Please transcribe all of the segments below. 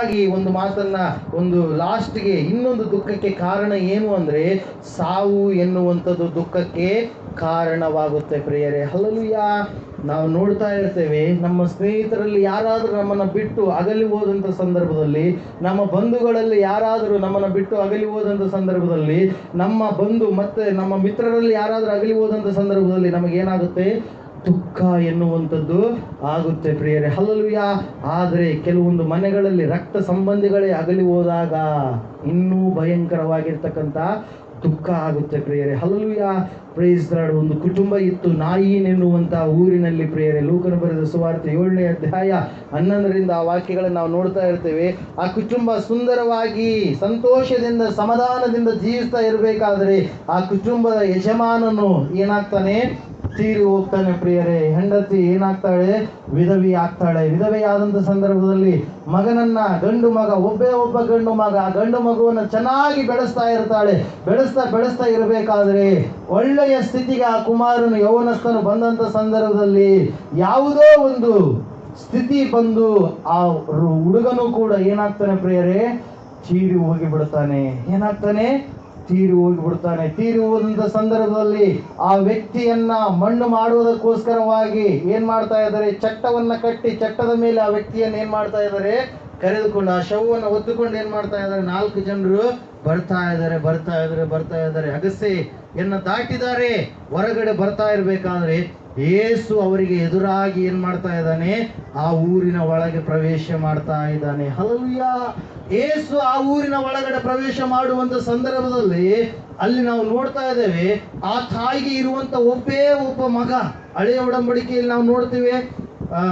ಕೊನೆಯದಾಗಿ ಒಂದು ಮಾತನ್ನ, ಒಂದು ಲಾಸ್ಟ್ಗೆ ಇನ್ನೊಂದು ದುಃಖಕ್ಕೆ ಕಾರಣ ಏನು ಅಂದ್ರೆ, ಸಾವು ಎನ್ನುವಂಥದ್ದು ದುಃಖಕ್ಕೆ ಕಾರಣವಾಗುತ್ತೆ ಪ್ರಿಯರೇ. ಹಲಲುಯ ನಾವು ನೋಡ್ತಾ ಇರ್ತೇವೆ, ನಮ್ಮ ಸ್ನೇಹಿತರಲ್ಲಿ ಯಾರಾದರೂ ನಮ್ಮನ್ನು ಬಿಟ್ಟು ಅಗಲಿ ಹೋದಂಥ ಸಂದರ್ಭದಲ್ಲಿ, ನಮ್ಮ ಬಂಧುಗಳಲ್ಲಿ ಯಾರಾದರೂ ನಮ್ಮನ್ನು ಬಿಟ್ಟು ಅಗಲಿ ಹೋದಂಥ ಸಂದರ್ಭದಲ್ಲಿ, ನಮ್ಮ ಬಂಧು ಮತ್ತೆ ನಮ್ಮ ಮಿತ್ರರಲ್ಲಿ ಯಾರಾದರೂ ಅಗಲಿ ಹೋದಂಥ ಸಂದರ್ಭದಲ್ಲಿ ನಮಗೇನಾಗುತ್ತೆ? ದುಃಖ ಎನ್ನುವಂಥದ್ದು ಆಗುತ್ತೆ ಪ್ರಿಯರೇ. ಹಲಲುಯ ಆದರೆ ಕೆಲವೊಂದು ಮನೆಗಳಲ್ಲಿ ರಕ್ತ ಸಂಬಂಧಿಗಳೇ ಅಗಲಿ ಹೋದಾಗ ಇನ್ನೂ ಭಯಂಕರವಾಗಿರ್ತಕ್ಕಂಥ ದುಃಖ ಆಗುತ್ತೆ ಪ್ರಿಯರೇ. ಹಲಲುಯ ಪ್ರೈಸ್ ಲಾರ್ಡ್ ಒಂದು ಕುಟುಂಬ ಇತ್ತು. ನಾಯಿನ್ ಎನ್ನುವಂತ ಊರಿನಲ್ಲಿ ಪ್ರಿಯರೇ. ಲೂಕನ ಬರೆದ ಸುವಾರ್ತೆ ಏಳನೇ ಅಧ್ಯಾಯ ಹನ್ನೊಂದರಿಂದ ಆ ವಾಕ್ಯಗಳನ್ನು ನಾವು ನೋಡ್ತಾ ಇರ್ತೇವೆ. ಆ ಕುಟುಂಬ ಸುಂದರವಾಗಿ, ಸಂತೋಷದಿಂದ, ಸಮಾಧಾನದಿಂದ ಜೀವಿಸ್ತಾ ಇರಬೇಕಾದ್ರೆ ಆ ಕುಟುಂಬದ ಯಜಮಾನನು ಏನಾಗ್ತಾನೆ? ತೀರಿ ಹೋಗ್ತಾನೆ ಪ್ರಿಯರೇ. ಹೆಂಡತಿ ಏನಾಗ್ತಾಳೆ? ವಿಧವಿ ಆಗ್ತಾಳೆ ವಿಧವೆಯಾದಂಥ ಸಂದರ್ಭದಲ್ಲಿ ಮಗನನ್ನ ಗಂಡು ಮಗ, ಒಬ್ಬೇ ಒಬ್ಬ ಗಂಡು ಮಗ, ಆ ಗಂಡು ಮಗುವನ್ನು ಚೆನ್ನಾಗಿ ಬೆಳೆಸ್ತಾ ಇರ್ತಾಳೆ. ಬೆಳೆಸ್ತಾ ಬೆಳೆಸ್ತಾ ಇರಬೇಕಾದ್ರೆ ಒಳ್ಳೆಯ ಸ್ಥಿತಿಗೆ ಆ ಕುಮಾರನು ಯೌವನಸ್ಥನು ಬಂದಂತ ಸಂದರ್ಭದಲ್ಲಿ ಯಾವುದೋ ಒಂದು ಸ್ಥಿತಿ ಬಂದು ಆ ಹುಡುಗನು ಕೂಡ ಏನಾಗ್ತಾನೆ ಪ್ರಿಯರೇ? ಚೀಡಿ ಹೋಗಿ ಬಿಡ್ತಾನೆ ಏನಾಗ್ತಾನೆ? ತೀರಿ ಹೋಗಿಬಿಡ್ತಾನೆ ತೀರಿ ಹೋದಂತ ಸಂದರ್ಭದಲ್ಲಿ ಆ ವ್ಯಕ್ತಿಯನ್ನ ಮಣ್ಣು ಮಾಡುವುದಕ್ಕೋಸ್ಕರವಾಗಿ ಏನ್ ಮಾಡ್ತಾ ಇದ್ದಾರೆ? ಚಟ್ಟವನ್ನ ಕಟ್ಟಿ ಚಟ್ಟದ ಮೇಲೆ ಆ ವ್ಯಕ್ತಿಯನ್ನ ಏನ್ ಮಾಡ್ತಾ ಇದ್ದಾರೆ? ಕರೆದುಕೊಂಡು ಆ ಶವವನ್ನು ಹೊತ್ತುಕೊಂಡು ಏನ್ ಮಾಡ್ತಾ ಇದ್ದಾರೆ? ನಾಲ್ಕು ಜನರು ಬರ್ತಾ ಇದ್ದಾರೆ ಬರ್ತಾ ಇದ್ದಾರೆ ಬರ್ತಾ ಇದ್ದಾರೆ. ಅಗಸೆ ಎನ್ನ ದಾಟಿದ್ದಾರೆ, ಹೊರಗಡೆ ಬರ್ತಾ ಇರ್ಬೇಕಾದ್ರೆ ಏಸು ಅವರಿಗೆ ಎದುರಾಗಿ ಏನ್ ಮಾಡ್ತಾ ಇದ್ದಾನೆ? ಆ ಊರಿನ ಒಳಗೆ ಪ್ರವೇಶ ಮಾಡ್ತಾ ಇದ್ದಾನೆ. ಹಲಲುಯ್ಯ ಏಸು ಆ ಊರಿನ ಒಳಗಡೆ ಪ್ರವೇಶ ಮಾಡುವಂತ ಸಂದರ್ಭದಲ್ಲಿ ಅಲ್ಲಿ ನಾವು ನೋಡ್ತಾ ಇದ್ದೇವೆ, ಆ ತಾಯಿಗೆ ಇರುವಂತ ಒಬ್ಬೇ ಒಬ್ಬ ಮಗ, ಹಳೆಯ ಒಡಂಬಡಿಕೆಯಲ್ಲಿ ನಾವು ನೋಡ್ತೀವಿ, ಆ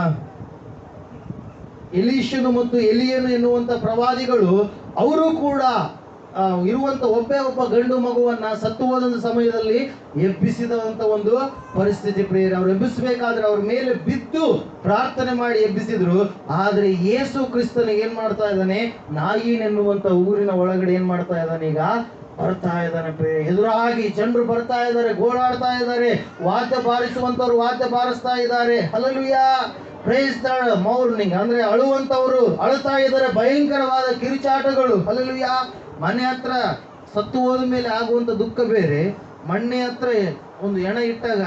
ಎಲೀಶನು ಮತ್ತು ಎಲಿಯನು ಎನ್ನುವಂತ ಪ್ರವಾದಿಗಳು, ಅವರು ಕೂಡ ಇರುವಂತ ಒಬ್ಬೇ ಒಬ್ಬ ಗಂಡು ಮಗುವನ್ನ ಸತ್ತು ಹೋದಂತ ಸಮಯದಲ್ಲಿ ಎಬ್ಬಿಸಿದಂತ ಒಂದು ಪರಿಸ್ಥಿತಿ ಪ್ರಿಯರಿ, ಅವ್ರು ಎಬ್ಬಿಸಬೇಕಾದ್ರೆ ಅವ್ರ ಮೇಲೆ ಬಿದ್ದು ಪ್ರಾರ್ಥನೆ ಮಾಡಿ ಎಬ್ಬಿಸಿದ್ರು. ಆದ್ರೆ ಯೇಸು ಕ್ರಿಸ್ತನ ಏನ್ ಮಾಡ್ತಾ ಇದ್ದಾನೆ? ನಾಯಿನ್ ಎನ್ನುವಂತ ಊರಿನ ಒಳಗಡೆ ಏನ್ ಮಾಡ್ತಾ ಇದ್ದಾನೆ ಈಗ? ಬರ್ತಾ ಇದ್ದಾನೆ ಪ್ರಿಯರಿ. ಎದುರಾಗಿ ಜನರು ಬರ್ತಾ ಇದ್ದಾರೆ, ಗೋಳಾಡ್ತಾ ಇದ್ದಾರೆ, ವಾದ್ಯ ಬಾರಿಸುವಂತವ್ರು ವಾದ್ಯ ಬಾರಿಸ್ತಾ ಇದ್ದಾರೆ. ಹಲಲುಯ ಪ್ರೇಸ್ ಮೌರ್ನಿಂಗ್ ಅಂದ್ರೆ ಅಳುವಂತವ್ರು ಅಳ್ತಾ ಇದ್ದಾರೆ, ಭಯಂಕರವಾದ ಕಿರುಚಾಟಗಳು. ಹಲಲುಯ ಮನೆ ಹತ್ರ ಸತ್ತು ಹೋದ ಮೇಲೆ ಆಗುವಂತ ದುಃಖ ಬೇರೆ, ಮಣ್ಣೆ ಹತ್ರ ಒಂದು ಎಣ ಇಟ್ಟಾಗ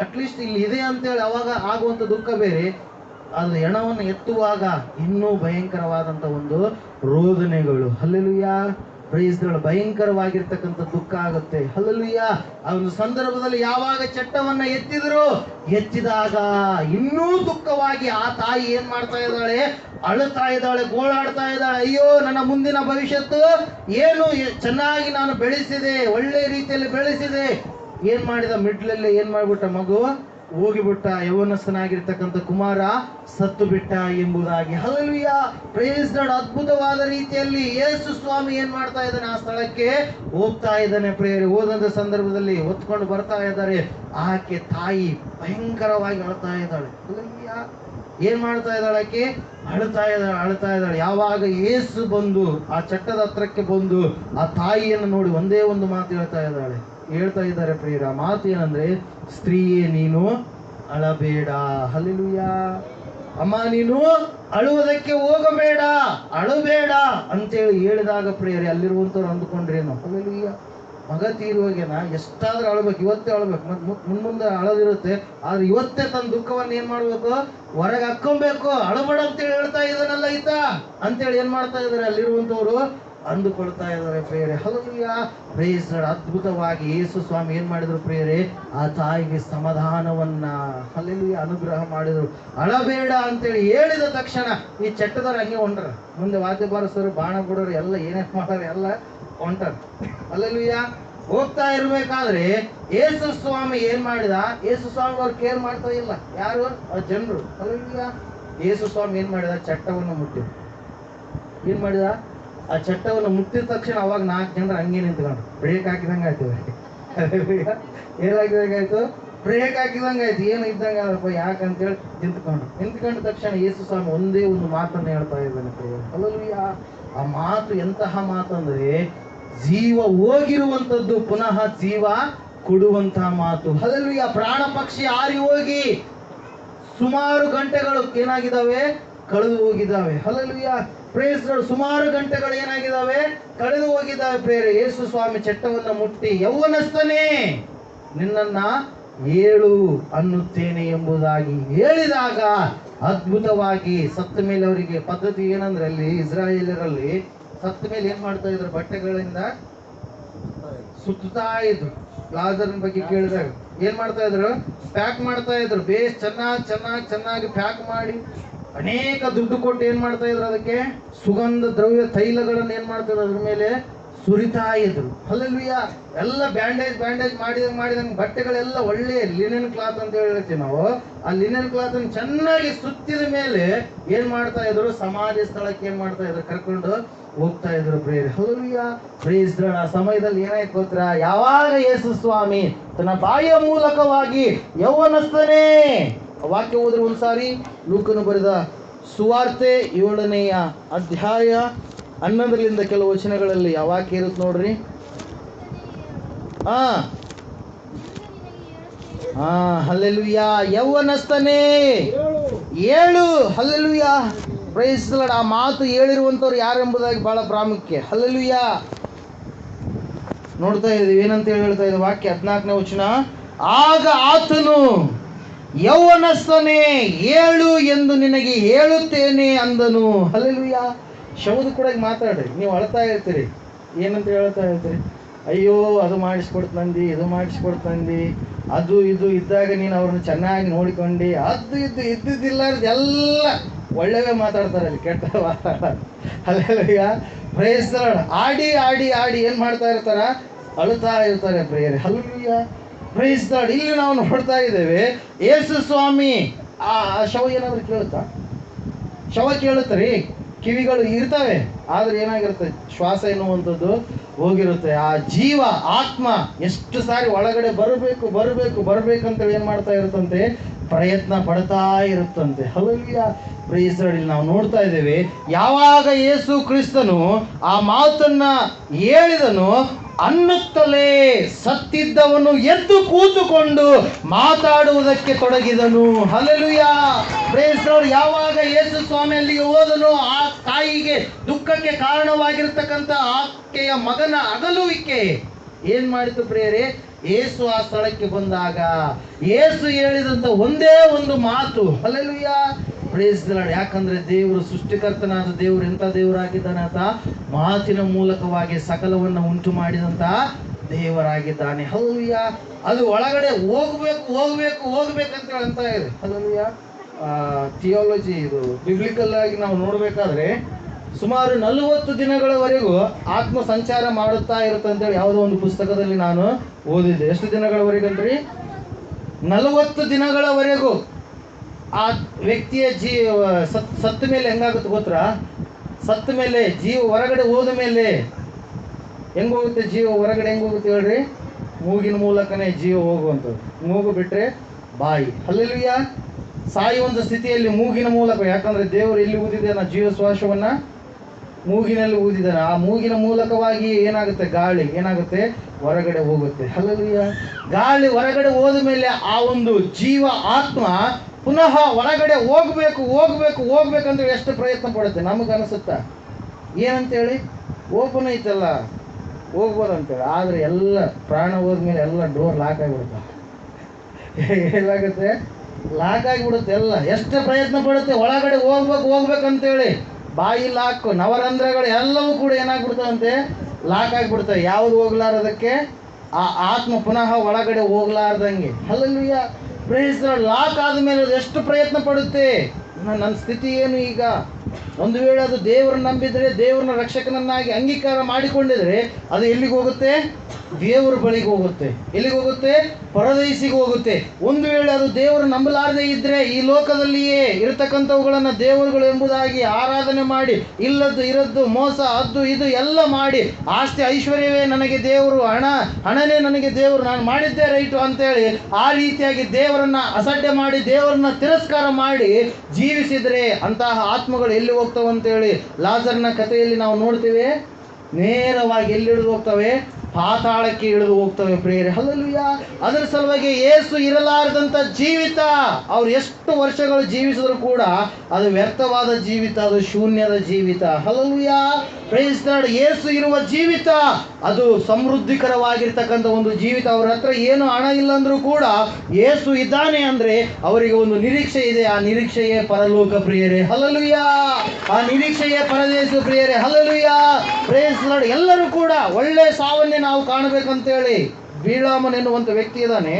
ಅಟ್ಲೀಸ್ಟ್ ಇಲ್ಲಿ ಇದೆ ಅಂತೇಳಿ ಅವಾಗ ಆಗುವಂತ ದುಃಖ ಬೇರೆ. ಅದು ಹೆಣವನ್ನು ಎತ್ತುವಾಗ ಇನ್ನೂ ಭಯಂಕರವಾದಂಥ ಒಂದು ರೋದನೆಗಳು. ಹಲ್ಲೆಲುಯ್ಯ ಪ್ರೈಸ್ಗಳು ಭಯಂಕರವಾಗಿರ್ತಕ್ಕಂಥ ದುಃಖ ಆಗುತ್ತೆ. ಅಲ್ಲಲ್ಲಿಯ ಆ ಒಂದು ಸಂದರ್ಭದಲ್ಲಿ ಯಾವಾಗ ಚಟ್ಟವನ್ನ ಎತ್ತಿದ್ರು, ಎತ್ತಿದಾಗ ಇನ್ನೂ ದುಃಖವಾಗಿ ಆ ತಾಯಿ ಏನ್ ಮಾಡ್ತಾ ಇದ್ದಾಳೆ? ಅಳುತ್ತಾ ಇದ್ದಾಳೆ, ಗೋಳಾಡ್ತಾ ಇದ್ದಾಳೆ. ಅಯ್ಯೋ, ನನ್ನ ಮುಂದಿನ ಭವಿಷ್ಯತ್ತು ಏನು ಚೆನ್ನಾಗಿ ನಾನು ಬೆಳೆಸಿದೆ, ಒಳ್ಳೆ ರೀತಿಯಲ್ಲಿ ಬೆಳೆಸಿದೆ. ಏನ್ ಮಾಡಿದ? ಮಿಡ್ಲಲ್ಲಿ ಏನ್ ಮಾಡ್ಬಿಟ್ಟ ಮಗು? ಹೋಗಿಬಿಟ್ಟ ಯವನಸ್ಥನಾಗಿರ್ತಕ್ಕಂಥ ಕುಮಾರ ಸತ್ತು ಬಿಟ್ಟ ಎಂಬುದಾಗಿ. ಹಲಲುಯ್ಯ ಪ್ರೈಸ್ ಅದ್ಭುತವಾದ ರೀತಿಯಲ್ಲಿ ಯೇಸು ಸ್ವಾಮಿ ಏನ್ ಮಾಡ್ತಾ ಇದ್ದಾನೆ ಆ ಸ್ಥಳಕ್ಕೆ? ಹೋಗ್ತಾ ಇದ್ದಾನೆ ಪ್ರೇಯರ್. ಹೋದಂತ ಸಂದರ್ಭದಲ್ಲಿ ಹೊತ್ಕೊಂಡು ಬರ್ತಾ ಇದ್ದಾರೆ. ಆಕೆ ತಾಯಿ ಭಯಂಕರವಾಗಿ ಅಳ್ತಾ ಇದ್ದಾಳೆ. ಹಲ್ಲೆಲೂಯ. ಏನ್ ಮಾಡ್ತಾ ಇದ್ದಾಳೆ ಆಕೆ? ಅಳ್ತಾ ಇದ್ದಾಳೆ ಅಳ್ತಾ ಇದ್ದಾಳೆ. ಯಾವಾಗ ಏಸು ಬಂದು, ಆ ಚಟ್ಟದ ಹತ್ರಕ್ಕೆ ಬಂದು ಆ ತಾಯಿಯನ್ನು ನೋಡಿ ಒಂದೇ ಒಂದು ಮಾತು ಹೇಳ್ತಾ ಇದ್ದಾಳೆ. ಹೇಳ್ತಾ ಇದ್ದಾರೆ ಪ್ರಿಯರ ಮಾತು ಏನಂದ್ರೆ, ಸ್ತ್ರೀಯೇ ನೀನು ಅಳಬೇಡ. ಅಲ್ಲಿಲುಯ್ಯ ಅಮ್ಮ, ನೀನು ಅಳುವುದಕ್ಕೆ ಹೋಗಬೇಡ. ಅಳಬೇಡ ಅಂತೇಳಿ ಹೇಳಿದಾಗ ಪ್ರಿಯರೇ ಅಲ್ಲಿರುವಂತವ್ರು ಅಂದುಕೊಂಡ್ರೇನು ಅಲ್ಲಿಲುಯ್ಯ ಮಗ ತೀರುವಾಗೇನ? ಎಷ್ಟಾದ್ರೂ ಅಳ್ಬೇಕು, ಇವತ್ತೇ ಅಳ್ಬೇಕು. ಮತ್ ಮುಂದೆ ಅಳದಿರುತ್ತೆ. ಆದ್ರೆ ಇವತ್ತೇ ತನ್ನ ದುಃಖವನ್ನು ಏನ್ ಮಾಡ್ಬೇಕು? ಹೊರಗೆ ಹಾಕೊಬೇಕು ಅಳಬೇಡ ಅಂತೇಳಿ ಹೇಳ್ತಾ ಇದ್ದಾನಲ್ಲ ಈತ. ಅಂತೇಳಿ ಏನ್ ಮಾಡ್ತಾ ಇದಾರೆ ಅಲ್ಲಿರುವಂತವ್ರು ಅಂದುಕೊಳ್ತಾ ಇದ್ದಾರೆ ಪ್ರಿಯರೇ. ಹಲೋಯ್ಯ ಪ್ರೇಸ್ ಅದ್ಭುತವಾಗಿ ಯೇಸು ಸ್ವಾಮಿ ಏನು ಮಾಡಿದ್ರು ಪ್ರಿಯರೇ? ಆ ತಾಯಿಗೆ ಸಮಾಧಾನವನ್ನ ಹಲ್ಲೆಲುಯ್ಯ ಅನುಗ್ರಹ ಮಾಡಿದ್ರು. ಅಳಬೇಡ ಅಂತೇಳಿ ಹೇಳಿದ ತಕ್ಷಣ ಈ ಚಟ್ಟದವ್ರು ಹಂಗೆ ಹೊಂಟ್ರ. ಮುಂದೆ ವಾದ್ಯ ಬಾರಿಸೋರು, ಬಾಣ ಬಿಡೋರು ಎಲ್ಲ ಏನೇನ್ ಮಾಡೋರು ಎಲ್ಲ ಹೊಂಟರ್. ಅಲ್ಲೆಲುಯ್ಯ ಹೋಗ್ತಾ ಇರ್ಬೇಕಾದ್ರೆ ಯೇಸು ಸ್ವಾಮಿ ಏನ್ ಮಾಡಿದ? ಯೇಸು ಸ್ವಾಮಿ ಅವ್ರು ಕೇರ್ ಮಾಡ್ತಾ ಇಲ್ಲ. ಯಾರು? ಜನರು. ಅಲ್ಲೆಲುಯ್ಯ ಯೇಸು ಸ್ವಾಮಿ ಏನ್ ಮಾಡಿದ? ಚಟ್ಟವನ್ನು ಮುಟ್ಟಿದ್ರು. ಏನ್ ಮಾಡಿದ? ಆ ಚಟ್ಟವನ್ನು ಮುಟ್ಟಿದ ತಕ್ಷಣ ಅವಾಗ ನಾಲ್ಕು ಜನರು ಹಂಗೆ ನಿಂತ್ಕೊಂಡು ಬ್ರೇಕ್ ಹಾಕಿದಂಗೆ ಆಯ್ತು. ಏನಾಗಿದಂಗಾಯ್ತು ಬ್ರೇಕ್ ಹಾಕಿದಂಗೆ ಆಯ್ತು. ಏನು ಇದ್ದಂಗೆ ಯಾಕಂತೇಳಿ ನಿಂತ್ಕೊಂಡು ನಿಂತ್ಕೊಂಡ ತಕ್ಷಣ ಯೇಸು ಸ್ವಾಮಿ ಒಂದೇ ಒಂದು ಮಾತನ್ನ ಹೇಳ್ತಾ ಇದ್ದಾನೆ ಅಲ್ಲಲ್ವಿಯ ಆ ಮಾತು ಎಂತಹ ಮಾತು ಅಂದರೆ, ಜೀವ ಹೋಗಿರುವಂತದ್ದು ಪುನಃ ಜೀವ ಕೊಡುವಂತಹ ಮಾತು. ಅಲ್ಲಲ್ವಿಯ ಪ್ರಾಣ ಪಕ್ಷಿ ಹಾರಿ ಹೋಗಿ ಸುಮಾರು ಗಂಟೆಗಳು ಏನಾಗಿದ್ದಾವೆ? ಕಳೆದು ಹೋಗಿದ್ದಾವೆ. ಹಲಲುಯ ಪ್ರೇಯಸ್ಗಳು ಸುಮಾರು ಗಂಟೆಗಳು ಏನಾಗಿದ್ದಾವೆ? ಕಳೆದು ಹೋಗಿದ್ದಾವೆ ಪ್ರೇರೆ ಯೇಸು ಸ್ವಾಮಿ ಚಟ್ಟವನ್ನು ಮುಟ್ಟಿ ಯೌವನಸ್ತನೇ ನಿನ್ನನ್ನ ಏಳು ಅನ್ನುತ್ತೇನೆ ಎಂಬುದಾಗಿ ಹೇಳಿದಾಗ ಅದ್ಭುತವಾಗಿ ಸತ್ತ ಮೇಲೆ ಅವರಿಗೆ ಪದ್ಧತಿ ಏನಂದ್ರೆ ಅಲ್ಲಿ ಇಸ್ರಾಯೇಲರಲ್ಲಿ ಸತ್ತ ಮೇಲೆ ಏನ್ ಮಾಡ್ತಾ ಇದ್ರು? ಬಟ್ಟೆಗಳಿಂದ ಸುತ್ತಾ ಇದ್ರು. ಲಾಜರ್ನ ಬಗ್ಗೆ ಕೇಳಿದಾಗ ಏನ್ ಮಾಡ್ತಾ ಇದ್ರು? ಪ್ಯಾಕ್ ಮಾಡ್ತಾ ಇದ್ರು. ಬೇಸ್ ಚೆನ್ನಾಗಿ ಚೆನ್ನಾಗಿ ಚೆನ್ನಾಗಿ ಪ್ಯಾಕ್ ಮಾಡಿ ಅನೇಕ ದುಡ್ಡು ಕೊಟ್ಟು ಏನ್ ಮಾಡ್ತಾ ಇದ್ರು ಅದಕ್ಕೆ? ಸುಗಂಧ ದ್ರವ್ಯ ತೈಲಗಳನ್ನ ಏನ್ ಮಾಡ್ತಾ ಇದ್ರು ಅದ್ರ ಮೇಲೆ? ಸುರಿತಾ ಇದ್ರು. ಅಲ್ಲಲ್ವಿಯ ಎಲ್ಲ ಬ್ಯಾಂಡೇಜ್ ಬ್ಯಾಂಡೇಜ್ ಮಾಡಿದಂಗೆ ಮಾಡಿದಂಗೆ ಬಟ್ಟೆಗಳೆಲ್ಲ ಒಳ್ಳೆ ಲಿನೆನ್ ಕ್ಲಾತ್ ಅಂತ ಹೇಳ್ತೀವಿ ನಾವು. ಆ ಲಿನೆನ್ ಕ್ಲಾತ್ ಅನ್ನು ಚೆನ್ನಾಗಿ ಸುತ್ತಿದ ಮೇಲೆ ಏನ್ ಮಾಡ್ತಾ ಇದ್ರು? ಸಮಾಧಿ ಸ್ಥಳಕ್ಕೆ ಏನ್ ಮಾಡ್ತಾ ಇದ್ರು? ಕರ್ಕೊಂಡು ಹೋಗ್ತಾ ಇದ್ರು ಪ್ರೇರ್ ಹೌದಲ್ವಿಯ ಪ್ರೇಸ್ ಆ ಸಮಯದಲ್ಲಿ ಏನಾಯ್ತು ಗೊತ್ತಾ? ಯಾವಾಗ ಯೇಸು ಸ್ವಾಮಿ ತನ್ನ ಬಾಯಿಯ ಮೂಲಕವಾಗಿ ಯೌವನಸ್ಥನೇ ವಾಕ್ಯ ಒಂದು ಸಾರಿ ಲೂಕನು ಬರೆದ ಸುವಾರ್ತೆ ಏಳನೆಯ ಅಧ್ಯಾಯ ಹನ್ನೊಂದರಿಂದ ಕೆಲವು ವಚನಗಳಲ್ಲಿ ಆ ವಾಕ್ಯ ಇರುತ್ತೆ ನೋಡ್ರಿ. ಹಾ ಹಾ ಹಲ್ಲೆಲುಯ್ಯ ಯೌವನಸ್ತನೇ ಏಳು ಹಲ್ಲೆಲುಯ್ಯ ಪ್ರೈಸ್ ಲಾರ್ಡ್. ಆ ಮಾತು ಹೇಳಿರುವಂಥವ್ರು ಯಾರೆಂಬುದಾಗಿ ಬಹಳ ಪ್ರಾಮುಖ್ಯ. ಹಲ್ಲೆಲುಯ್ಯ ನೋಡ್ತಾ ಇದೀವಿ ಏನಂತ ಹೇಳಿ ಹೇಳ್ತಾ ಇದೆ ವಾಕ್ಯ ಹದಿನಾಲ್ಕನೇ ವಚನ. ಆಗ ಆತನು ಯೌವನಸ್ಥನೇ ಏಳು ಎಂದು ನಿನಗೆ ಹೇಳುತ್ತೇನೆ ಅಂದನು. ಅಲ್ಲಿಯ ಶೌದು ಕೂಡ ಮಾತಾಡ್ರಿ. ನೀವು ಅಳ್ತಾ ಇರ್ತೀರಿ. ಏನಂತ ಹೇಳ್ತಾ ಇರ್ತೀರಿ? ಅಯ್ಯೋ, ಅದು ಮಾಡಿಸ್ಕೊಡ್ತಂದಿ ಇದು ಮಾಡಿಸ್ಕೊಡ್ತಂದಿ ಅದು, ಇದು ಇದ್ದಾಗ ನೀನು ಅವ್ರನ್ನ ಚೆನ್ನಾಗಿ ನೋಡಿಕೊಂಡು. ಅದು, ಇದು ಇದ್ದಿದ್ದಿಲ್ಲ ಎಲ್ಲ ಒಳ್ಳೆಯವೇ ಮಾತಾಡ್ತಾರೆ ಅಲ್ಲಿ, ಕೆಟ್ಟ ಮಾತಾಡ ಅಲ್ಲೆಲ್ಲ ಆಡಿ ಆಡಿ ಆಡಿ ಏನು ಮಾಡ್ತಾ ಇರ್ತಾರ? ಅಳುತ್ತಾ ಇರ್ತಾರೆ ಪ್ರೇಯರ್. ಹಲ್ವಿಯ ಪ್ರಯತ್ನ ಇಲ್ಲಿ ನಾವು ನೋಡ್ತಾ ಇದ್ದೇವೆ. ಯೇಸು ಸ್ವಾಮಿ, ಆ ಶವ ಏನಾದರೂ ಕೇಳುತ್ತಾ? ಶವ ಕೇಳುತ್ತಾರೆ ಕಿವಿಗಳು ಇರ್ತವೆ, ಆದರೆ ಏನಾಗಿರುತ್ತೆ? ಶ್ವಾಸ ಎನ್ನುವಂಥದ್ದು ಹೋಗಿರುತ್ತೆ. ಆ ಜೀವ, ಆತ್ಮ ಎಷ್ಟು ಸಾರಿ ಒಳಗಡೆ ಬರಬೇಕು ಬರಬೇಕು, ಬರಬೇಕಂತೇಳಿ ಏನು ಮಾಡ್ತಾ ಇರುತ್ತಂತೆ? ಪ್ರಯತ್ನ ಪಡ್ತಾ ಇರುತ್ತಂತೆ. ಹಲವಿಯ ಪ್ರೇಸರಲ್ಲಿ ನಾವು ನೋಡ್ತಾ ಇದ್ದೇವೆ. ಯಾವಾಗ ಯೇಸು ಕ್ರಿಸ್ತನು ಆ ಮಾತನ್ನು ಹೇಳಿದನು ಅನ್ನುತ್ತಲೇ ಸತ್ತಿದ್ದವನು ಎದ್ದು ಕೂತುಕೊಂಡು ಮಾತಾಡುವುದಕ್ಕೆ ತೊಡಗಿದನು. ಹಲಲುಯ ಪ್ರೇಸರ್ ಯಾವಾಗ ಯೇಸು ಸ್ವಾಮಿ ಅಲ್ಲಿಗೆ ಹೋದನು ಆ ತಾಯಿಗೆ ದುಃಖಕ್ಕೆ ಕಾರಣವಾಗಿರ್ತಕ್ಕಂಥ ಆಕೆಯ ಮಗನ ಅಗಲುವಿಕೆ. ಏನ್ ಮಾಡಿತು ಪ್ರೇರೆ ಏಸು ಆ ಸ್ಥಳಕ್ಕೆ ಬಂದಾಗ ಏಸು ಹೇಳಿದಂತ ಒಂದೇ ಒಂದು ಮಾತು ಹಲಲುಯ ಪ್ರೇಸ್ ಯಾಕಂದ್ರೆ ದೇವರು ಸೃಷ್ಟಿಕರ್ತನಾದ ದೇವರು ಎಂಥ ದೇವರಾಗಿದ್ದಾನೆ ಅಂತ ಮಾತಿನ ಮೂಲಕವಾಗಿ ಸಕಲವನ್ನ ಉಂಟು ಮಾಡಿದಂತ ದೇವರಾಗಿದ್ದಾನೆ ಹಲಲುಯ ಅದು ಒಳಗಡೆ ಹೋಗ್ಬೇಕು ಹೋಗ್ಬೇಕು, ಹೋಗ್ಬೇಕಂತ ಅಂತ ಇದೆ? ಹಲಲುಯ ಥಿಯಾಲಜಿ ಇದು ಬಿಬ್ಲಿಕಲ್ ಆಗಿ ನಾವು ನೋಡಬೇಕಾದ್ರೆ ಸುಮಾರು ನಲವತ್ತು ದಿನಗಳವರೆಗೂ ಆತ್ಮ ಸಂಚಾರ ಮಾಡುತ್ತಾ ಇರುತ್ತೆ ಅಂತೇಳಿ ಯಾವುದೋ ಒಂದು ಪುಸ್ತಕದಲ್ಲಿ ನಾನು ಓದಿದ್ದೆ. ಎಷ್ಟು ದಿನಗಳವರೆಗಂದ್ರಿ? ನಲವತ್ತು ದಿನಗಳವರೆಗೂ. ಆ ವ್ಯಕ್ತಿಯ ಜೀವ ಸತ್, ಸತ್ತ ಮೇಲೆ ಹೆಂಗಾಗುತ್ತೆ ಗೊತ್ತರ ಸತ್ತ ಮೇಲೆ, ಜೀವ ಹೊರಗಡೆ ಹೋದ ಮೇಲೆ ಹೆಂಗೋಗುತ್ತೆ ಜೀವ ಹೊರಗಡೆ ಹೆಂಗೋಗುತ್ತೆ ಹೇಳ್ರಿ? ಮೂಗಿನ ಮೂಲಕನೇ ಜೀವ ಹೋಗುವಂಥದ್ದು. ಮೂಗು ಬಿಟ್ಟರೆ ಬಾಯಿ. ಸಾಯುವ ಒಂದು ಸ್ಥಿತಿಯಲ್ಲಿ ಮೂಗಿನ ಮೂಲಕ, ಯಾಕಂದರೆ ದೇವರು ಎಲ್ಲಿ ಊದಿದ್ದಾನ ಜೀವ ಶ್ವಾಸವನ್ನು ಮೂಗಿನಲ್ಲಿ ಊದಿದ್ದಾನೆ. ಆ ಮೂಗಿನ ಮೂಲಕವಾಗಿ ಏನಾಗುತ್ತೆ? ಗಾಳಿ. ಏನಾಗುತ್ತೆ? ಹೊರಗಡೆ ಹೋಗುತ್ತೆ. ಅಲ್ಲಿಯ ಗಾಳಿ ಹೊರಗಡೆ ಹೋದ ಮೇಲೆ ಆ ಒಂದು ಜೀವ, ಆತ್ಮ ಪುನಃ ಒಳಗಡೆ ಹೋಗ್ಬೇಕು ಹೋಗ್ಬೇಕು ಹೋಗ್ಬೇಕಂತ ಎಷ್ಟು ಪ್ರಯತ್ನ ಪಡುತ್ತೆ? ಅನಿಸುತ್ತಾ? ಏನಂತೇಳಿ? ಓಪನ್ ಐತಲ್ಲ ಹೋಗ್ಬೋದಂತೇಳಿ ಆದರೆ ಎಲ್ಲ ಪ್ರಾಣ ಹೋದ್ಮೇಲೆ ಎಲ್ಲ ಡೋರ್ ಲಾಕ್ ಆಗಿಬಿಡುತ್ತೆ. ಏನಾಗುತ್ತೆ ಲಾಕ್ ಆಗಿಬಿಡುತ್ತೆ ಎಲ್ಲ. ಎಷ್ಟು ಪ್ರಯತ್ನ ಪಡುತ್ತೆ? ಒಳಗಡೆ ಹೋಗ್ಬೇಕು ಹೋಗ್ಬೇಕಂತೇಳಿ ಬಾಯಿ ಲಾಕ್ ನವರಂಧ್ರಗಳು ಎಲ್ಲವೂ ಕೂಡ ಏನಾಗ್ಬಿಡ್ತಾವಂತೆ? ಲಾಕ್ ಆಗಿಬಿಡ್ತವೆ ಯಾವ್ದು ಹೋಗ್ಲಾರದಕ್ಕೆ? ಆ ಆತ್ಮ ಪುನಃ ಒಳಗಡೆ ಹೋಗ್ಲಾರ್ದಂಗೆ. ಅಲ್ಲಲ್ವಿಯ ಪ್ರಯತ್ನ ಲಾಕ್ ಆದಮೇಲೆ ಅದು ಎಷ್ಟು ಪ್ರಯತ್ನ ಪಡುತ್ತೆ? ನನ್ನ ಸ್ಥಿತಿ ಏನು ಈಗ? ಒಂದು ವೇಳೆ ಅದು ದೇವರನ್ನ ನಂಬಿದ್ರೆ ದೇವರನ್ನ ರಕ್ಷಕನನ್ನಾಗಿ ಅಂಗೀಕಾರ ಮಾಡಿಕೊಂಡಿದ್ರೆ ಅದು ಎಲ್ಲಿಗೆ ಹೋಗುತ್ತೆ? ದೇವರ ಬಳಿಗೆ ಹೋಗುತ್ತೆ. ಎಲ್ಲಿಗೆ ಹೋಗುತ್ತೆ? ಪರದೈಸಿಗೆ ಹೋಗುತ್ತೆ. ಒಂದು ವೇಳೆ ಅದು ದೇವರು ನಂಬಲಾರದೆ ಇದ್ರೆ ಈ ಲೋಕದಲ್ಲಿಯೇ ಇರತಕ್ಕಂಥವುಗಳನ್ನ ದೇವರುಗಳು ಎಂಬುದಾಗಿ ಆರಾಧನೆ ಮಾಡಿ, ಇಲ್ಲದ್ದು ಇರದ್ದು, ಮೋಸ, ಅದ್ದು, ಇದು ಎಲ್ಲ ಮಾಡಿ, ಆಸ್ತಿ ಐಶ್ವರ್ಯವೇ ನನಗೆ ದೇವರು, ಹಣ, ಹಣನೇ ನನಗೆ ದೇವರು, ನಾನು ಮಾಡಿದ್ದೆ ರೈಟು ಅಂತೇಳಿ ಆ ರೀತಿಯಾಗಿ ದೇವರನ್ನ ಅಸಡ್ಡೆ ಮಾಡಿ, ದೇವರನ್ನ ತಿರಸ್ಕಾರ ಮಾಡಿ ಜೀವಿಸಿದ್ರೆ ಅಂತಹ ಆತ್ಮಗಳು ಎಲ್ಲಿ ಹೋಗ್ತಾವೆ ಅಂತೇಳಿ ಲಾಜರ್ನ ಕಥೆಯಲ್ಲಿ ನಾವು ನೋಡ್ತೇವೆ ನೇರವಾಗಿ ಎಲ್ಲಿ ಹಿಡಿದು ಹೋಗ್ತವೆ? ಪಾತಾಳಕ್ಕೆ ಇಳಿದು ಹೋಗ್ತವೆ ಪ್ರಿಯರೇ. ಅಲ್ಲಲ್ವಿಯ ಅದರ ಸಲುವಾಗಿ ಏಸು ಇರಲಾರದಂತ ಜೀವಿತ. ಅವ್ರು ಎಷ್ಟು ವರ್ಷಗಳು ಜೀವಿಸಿದ್ರು ಕೂಡ ಅದು ವ್ಯರ್ಥವಾದ ಜೀವಿತ, ಅದು ಶೂನ್ಯದ ಜೀವಿತ. ಹಲ್ಲಲ್ವಿಯ ಪ್ರೈಸ್ ಲಾರ್ಡ್ ಏಸು ಇರುವ ಜೀವಿತ. ಅದು ಸಮೃದ್ಧಿಕರವಾಗಿರ್ತಕ್ಕಂಥ ಒಂದು ಜೀವಿತ. ಅವ್ರ ಹತ್ರ ಏನು ಹಣ ಇಲ್ಲ ಕೂಡ ಏಸು ಇದ್ದಾನೆ ಅಂದ್ರೆ ಅವರಿಗೆ ಒಂದು ನಿರೀಕ್ಷೆ ಇದೆ. ಆ ನಿರೀಕ್ಷೆಯೇ ಪರಲೋಕ ಪ್ರಿಯರೇ. ಹಲಲುಯ್ಯ ಆ ನಿರೀಕ್ಷೆಯೇ ಪರದೇಶ ಪ್ರಿಯರೇ. ಹಲಲುಯ್ಯ ಪ್ರೇಸ್ ಲಾರ್ಡ್ ಎಲ್ಲರೂ ಕೂಡ ಒಳ್ಳೆ ಸಾವನ್ನೇ ನಾವು ಕಾಣಬೇಕಂತೇಳಿ ಬೀಳಾಮನ್ ಎನ್ನುವಂಥ ವ್ಯಕ್ತಿ ಇದ್ದಾನೆ.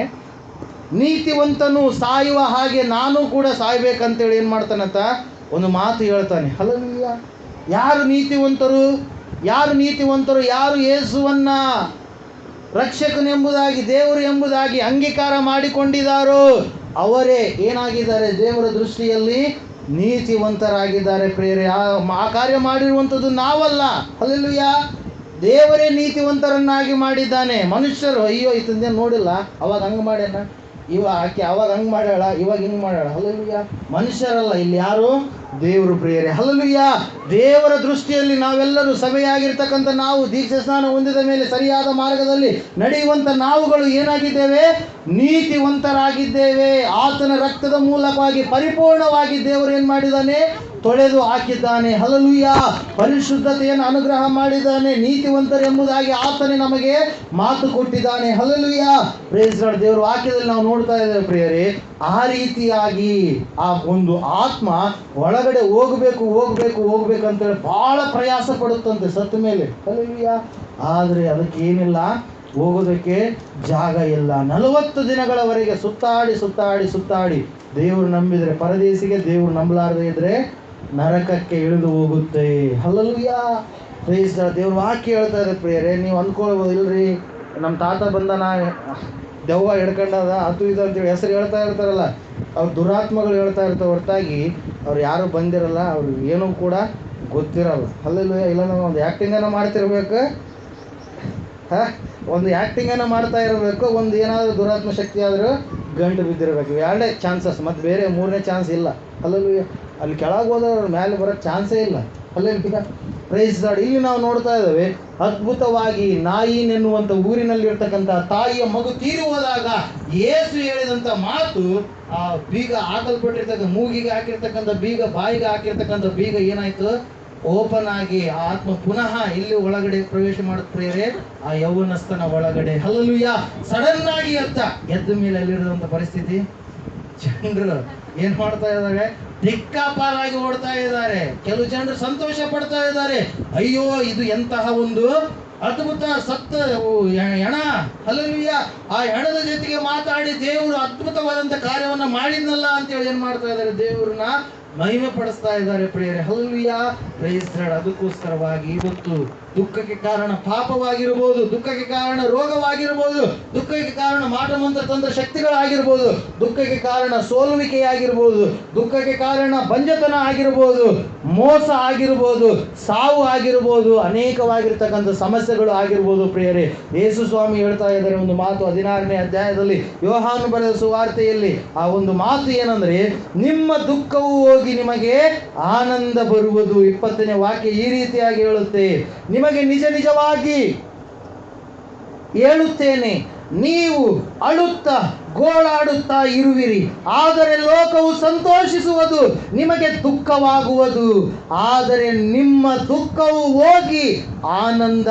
ನೀತಿವಂತನು ಸಾಯುವ ಹಾಗೆ ನಾನು ಕೂಡ ಸಾಯ್ಬೇಕಂತೇಳಿ ಏನು ಮಾಡ್ತಾನಂತ ಒಂದು ಮಾತು ಹೇಳ್ತಾನೆ. ಹಲವಿಲ್ಲ ಯಾರು ನೀತಿವಂತರು? ಯಾರು ನೀತಿವಂತರು? ಯಾರು ಯೇಸುವನ್ನ ರಕ್ಷಕನೆಂಬುದಾಗಿ ದೇವರು ಎಂಬುದಾಗಿ ಅಂಗೀಕಾರ ಮಾಡಿಕೊಂಡಿದ್ದಾರೋ ಅವರೇ ಏನಾಗಿದ್ದಾರೆ? ದೇವರ ದೃಷ್ಟಿಯಲ್ಲಿ ನೀತಿವಂತರಾಗಿದ್ದಾರೆ ಪ್ರೇರೆ ಆ ಕಾರ್ಯ ಮಾಡಿರುವಂಥದ್ದು ನಾವಲ್ಲ. ಅಲ್ಲೆಲ್ಲುಯ್ಯ ದೇವರೇ ನೀತಿವಂತರನ್ನಾಗಿ ಮಾಡಿದ್ದಾನೆ. ಮನುಷ್ಯರು, ಅಯ್ಯೋ ಇತಂದೆ ನೋಡಿಲ್ಲ. ಅವಾಗ ಹಂಗೆ ಮಾಡ್ಯಾನ? ಇವಾಗ ಆಕೆ ಅವಾಗ ಹಂಗೆ ಮಾಡ್ಯಾಳ? ಇವಾಗ ಹಿಂಗೆ ಮಾಡ್ಯಾಳ? ಹಲಲುಯ್ಯ ಮನುಷ್ಯರಲ್ಲ, ಇಲ್ಲಿ ಯಾರು? ದೇವರು ಪ್ರಿಯರೇ ಹಲಲುಯ್ಯ ದೇವರ ದೃಷ್ಟಿಯಲ್ಲಿ ನಾವೆಲ್ಲರೂ ಸಭೆಯಾಗಿರ್ತಕ್ಕಂಥ ನಾವು ದೀಕ್ಷೆ ಸ್ನಾನ ಹೊಂದಿದ ಮೇಲೆ ಸರಿಯಾದ ಮಾರ್ಗದಲ್ಲಿ ನಡೆಯುವಂಥ ನಾವುಗಳು ಏನಾಗಿದ್ದೇವೆ? ನೀತಿವಂತರಾಗಿದ್ದೇವೆ. ಆತನ ರಕ್ತದ ಮೂಲಕವಾಗಿ ಪರಿಪೂರ್ಣವಾಗಿ ದೇವರು ಏನು ಮಾಡಿದ್ದಾನೆ? ತೊಳೆದು ಹಾಕಿದ್ದಾನೆ. ಹಲಲುಯ್ಯ ಪರಿಶುದ್ಧತೆಯನ್ನು ಅನುಗ್ರಹ ಮಾಡಿದ್ದಾನೆ. ನೀತಿವಂತರೆಂಬುದಾಗಿ ಆತನೇ ನಮಗೆ ಮಾತು ಕೊಟ್ಟಿದ್ದಾನೆ. ಹಲಲುಯ್ಯ ಗಾಡ್ ದೇವರು ವಾಕ್ಯದಲ್ಲಿ ನಾವು ನೋಡ್ತಾ ಇದ್ದೇವೆ ಪ್ರಿಯರೇ, ಆ ರೀತಿಯಾಗಿ ಆ ಒಂದು ಆತ್ಮ ಒಳಗಡೆ ಹೋಗಬೇಕು ಹೋಗಬೇಕು, ಹೋಗ್ಬೇಕು ಅಂತೇಳಿ ಬಹಳ ಪ್ರಯಾಸ ಪಡುತ್ತಂತೆ ಸತ್ತ ಮೇಲೆ. ಅಲ್ಲಿಯ ಆದರೆ ಅದಕ್ಕೆ ಏನಿಲ್ಲ, ಹೋಗೋದಕ್ಕೆ ಜಾಗ ಇಲ್ಲ. ನಲವತ್ತು ದಿನಗಳವರೆಗೆ ಸುತ್ತಾಡಿ ಸುತ್ತಾಡಿ ಸುತ್ತಾಡಿ ದೇವರು ನಂಬಿದರೆ, ಪರದೇಶಿಗೆ ದೇವ್ರು ನಂಬಲಾರದೆ ಇದ್ರೆ ನರಕಕ್ಕೆ ಇಳಿದು ಹೋಗುತ್ತೆ. ಅಲ್ಲಲ್ವಿಯಾ ಪ್ರೇಸ್ ದೇವ್ರು ವಾಕ್ಯ ಹೇಳ್ತಾ ಇದೆ ಪ್ರಿಯರೇ, ನೀವು ಅನ್ಕೊಳ್ಬೋದು ಇಲ್ರಿ ನಮ್ಮ ತಾತ ಬಂದನ ದೆವ್ವ ಹಿಡ್ಕೊಂಡದ ಅದು ಇದು ಅಂತೇಳಿ ಹೆಸರು ಹೇಳ್ತಾ ಇರ್ತಾರಲ್ಲ, ಅವ್ರ ದುರಾತ್ಮಗಳು ಹೇಳ್ತಾ ಇರ್ತಾವೆ ಹೊರತಾಗಿ, ಅವ್ರು ಯಾರು ಬಂದಿರಲ್ಲ, ಅವ್ರು ಏನೂ ಕೂಡ ಗೊತ್ತಿರಲ್ಲ. ಅಲ್ಲೆಲ್ಲ ಇಲ್ಲ, ನಾವು ಒಂದು ಆ್ಯಕ್ಟಿಂಗನ್ನು ಮಾಡ್ತಿರ್ಬೇಕು. ಹಾಂ? ಒಂದು ಆ್ಯಕ್ಟಿಂಗನ್ನು ಮಾಡ್ತಾ ಇರಬೇಕು, ಒಂದು ಏನಾದರೂ ದುರಾತ್ಮ ಶಕ್ತಿ ಆದರೂ ಗಂಟು ಬಿದ್ದಿರಬೇಕು. ಎರಡೇ ಚಾನ್ಸಸ್ ಮತ್ತು ಬೇರೆ ಮೂರನೇ ಚಾನ್ಸ್ ಇಲ್ಲ. ಅಲ್ಲಲ್ಲಿ ಅಲ್ಲಿ ಕೆಳಗೆ ಹೋದವ್ರು ಮೇಲೆ ಬರೋ ಚಾನ್ಸೇ ಇಲ್ಲ. ಅಲ್ಲಲ್ಲಿ ಪ್ರೈಸ್ ಗಾಡ್ ಇಲ್ಲಿ ನಾವು ನೋಡ್ತಾ ಇದ್ದೇವೆ, ಅದ್ಭುತವಾಗಿ ನಾಯಿನ್ ಎನ್ನುವಂಥ ಊರಿನಲ್ಲಿ ಇರ್ತಕ್ಕಂಥ ತಾಯಿಯ ಮಗು ತೀರಿ ಹೋದಾಗ ಏಸು ಹೇಳಿದಂಥ ಮಾತು, ಆ ಬೀಗ ಹಾಕಲ್ಪಟ್ಟಿರ್ತಕ್ಕಂಥ ಮೂಗಿಗೆ ಹಾಕಿರ್ತಕ್ಕಂಥ ಬೀಗ, ಬಾಯಿಗೆ ಹಾಕಿರ್ತಕ್ಕಂಥ ಬೀಗ ಏನಾಯ್ತು? ಓಪನ್ ಆಗಿ ಆ ಆತ್ಮ ಪುನಃ ಇಲ್ಲಿ ಒಳಗಡೆ ಪ್ರವೇಶ ಮಾಡುತ್ತೇವೆ ಆ ಯೌವನಸ್ಥನ ಒಳಗಡೆ. ಹಲ್ಲಲುಯ್ಯ ಸಡನ್ ಆಗಿ ಎದ್ದ ಎದ್ದ ಮೇಲೆ ಅಲ್ಲಿರುವಂತ ಪರಿಸ್ಥಿತಿ? ಜನರು ಏನ್ ಮಾಡ್ತಾ ಇದ್ದಾರೆ ದಿಕ್ಕಾಪಾಲಾಗಿ ಓಡ್ತಾ ಇದ್ದಾರೆ. ಕೆಲವು ಜನರು ಸಂತೋಷ ಪಡ್ತಾ ಇದ್ದಾರೆ. ಅಯ್ಯೋ, ಇದು ಎಂತಹ ಒಂದು ಅದ್ಭುತ ಸತ್ತ ಹೆಣ ಹಲಲುಯ್ಯ ಆ ಹೆಣದ ಜೊತೆಗೆ ಮಾತಾಡಿ ದೇವರು ಅದ್ಭುತವಾದಂತ ಕಾರ್ಯವನ್ನ ಮಾಡಿದ್ನಲ್ಲ ಅಂತೇಳಿ ಏನ್ ಮಾಡ್ತಾ ಇದ್ದಾರೆ? ದೇವ್ರನ್ನ ಮಹಿಮೆ ಪಡಿಸ್ತಾ ಇದ್ದಾರೆ ಪ್ರಿಯರೇ. ಹಲ್ವಿಯ ಪ್ರೈಸ್ರಾಡ್ ಅದಕ್ಕೋಸ್ಕರವಾಗಿ ಇವತ್ತು ದುಃಖಕ್ಕೆ ಕಾರಣ ಪಾಪವಾಗಿರಬಹುದು ದುಃಖಕ್ಕೆ ಕಾರಣ ರೋಗವಾಗಿರಬಹುದು ದುಃಖಕ್ಕೆ ಕಾರಣ ಮಾಟ ಮಂತ್ರ ತಂತ್ರ ಶಕ್ತಿಗಳಾಗಿರ್ಬೋದು, ದುಃಖಕ್ಕೆ ಕಾರಣ ಸೋಲುವಿಕೆಯಾಗಿರ್ಬೋದು, ದುಃಖಕ್ಕೆ ಕಾರಣ ಬಂಜತನ ಆಗಿರ್ಬೋದು, ಮೋಸ ಆಗಿರ್ಬೋದು, ಸಾವು ಆಗಿರ್ಬೋದು, ಅನೇಕವಾಗಿರ್ತಕ್ಕಂಥ ಸಮಸ್ಯೆಗಳು ಆಗಿರ್ಬೋದು ಪ್ರಿಯರೇ. ಯೇಸು ಸ್ವಾಮಿ ಹೇಳ್ತಾ ಇದ್ದಾರೆ ಒಂದು ಮಾತು ಹದಿನಾರನೇ ಅಧ್ಯಾಯದಲ್ಲಿ. ಯೋಹಾನು ಬರೆದ ಸುವಾರ್ತೆಯಲ್ಲಿ ಆ ಒಂದು ಮಾತು ಏನಂದ್ರೆ, ನಿಮ್ಮ ದುಃಖವು ನಿಮಗೆ ಆನಂದ ಬರುವುದು. ಇಪ್ಪತ್ತನೇ ವಾಕ್ಯ ಈ ರೀತಿಯಾಗಿ ಹೇಳುತ್ತೆ. ನಿಮಗೆ ನಿಜ ನಿಜವಾಗಿ ಹೇಳುತ್ತೇನೆ, ನೀವು ಅಳುತ್ತ ಗೋಳಾಡುತ್ತಾ ಇರುವಿರಿ. ಆದರೆ ಲೋಕವು ಸಂತೋಷಿಸುವುದು, ನಿಮಗೆ ದುಃಖವಾಗುವುದು. ಆದರೆ ನಿಮ್ಮ ದುಃಖವು ಹೋಗಿ ಆನಂದ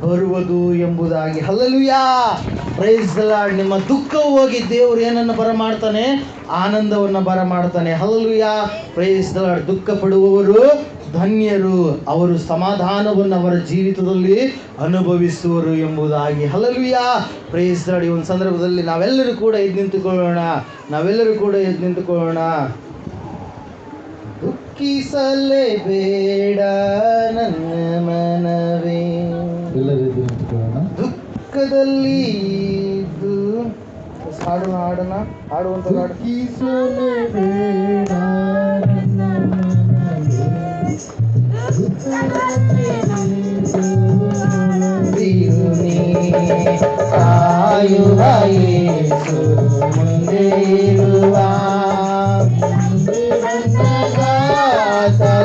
ಬರುವುದು ಎಂಬುದಾಗಿ. ಹಲಲುಯಾ ಪ್ರೈಸ್ ಲಾರ್ಡ್ ನಿಮ್ಮ ದುಃಖವು ಹೋಗಿ ದೇವರು ಏನನ್ನು ಬರಮಾಡ್ತಾನೆ? ಆನಂದವನ್ನು ಬರಮಾಡ್ತಾನೆ. ಹಲಲುಯಾ ಪ್ರೈಸ್ ಲಾರ್ಡ್ ದುಃಖ ಪಡುವವರು ಧನ್ಯರು. ಅವರು ಸಮಾಧಾನವನ್ನು ಅವರ ಜೀವಿತದಲ್ಲಿ ಅನುಭವಿಸುವರು ಎಂಬುದಾಗಿ. ಹಲಲುಯಾ ಪ್ರೈಸ್ ಲಾರ್ಡ್ ಈ ಒಂದು ಸಂದರ್ಭದಲ್ಲಿ ನಾವೆಲ್ಲರೂ ಕೂಡ ಎದ್ದು ನಿಂತುಕೊಳ್ಳೋಣ. ನಾವೆಲ್ಲರೂ ಕೂಡ ಎದ್ದು ನಿಂತುಕೊಳ್ಳೋಣ. ದುಃಖಿಸಲೇಬೇಡ ನನ್ನ ಮನವೇ. ಎಲ್ಲರೂ ನಿಂತ್ಕೊಳ್ಳೋಣ ದುಃಖದಲ್ಲಿ ಹಾಡೋಣ ಹಾಡೋಣ ಹಾಡುವಂತ ಹಾಡು ಆಯು ನನ್ನ ಮನವೇ. ಬಿರುನಿ ಕಾಯುವ ಯೇಸು ಮುಂದೆ